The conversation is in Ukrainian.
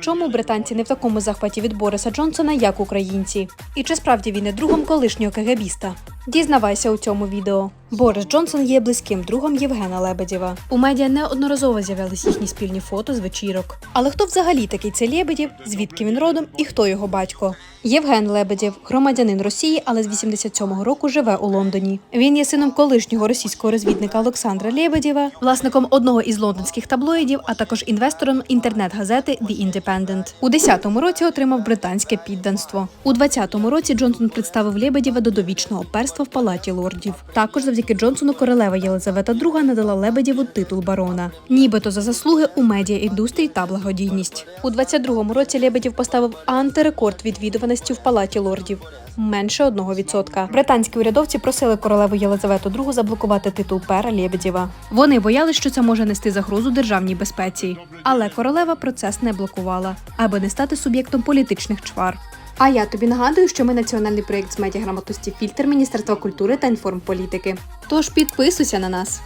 Чому британці не в такому захваті від Бориса Джонсона, як українці? І чи справді він є другом колишнього КГБіста? Дізнавайся у цьому відео. Борис Джонсон є близьким другом Євгена Лебедєва. У медіа неодноразово з'являлись їхні спільні фото з вечірок. Але хто взагалі такий цей Лебедєв, звідки він родом і хто його батько? Євген Лебедєв, громадянин Росії, але з 87-го року живе у Лондоні. Він є сином колишнього російського розвідника Олександра Лебедєва, власником одного із лондонських таблоїдів, а також інвестором інтернет-газети The Independent. У 10-му році отримав британське підданство. У 20-му році Джонсон представив Лебедєва до довічного перства в палаті лордів. Також завдяки Джонсону королева Єлизавета II надала Лебедєву титул барона, нібито за заслуги у медіаіндустрії та благодійність. У 22-му році Лебедєв поставив антирекорд відвідуваності в палаті лордів. Менше 1%. Британські урядовці просили королеву Єлизавету II заблокувати титул пера Лебедєва. Вони боялись, що це може нести загрозу державній безпеці. Але королева процес не блокувала, аби не стати суб'єктом політичних чвар. А я тобі нагадую, що ми національний проєкт з медіаграмотності фільтр Міністерства культури та інформполітики. Тож підписуйся на нас.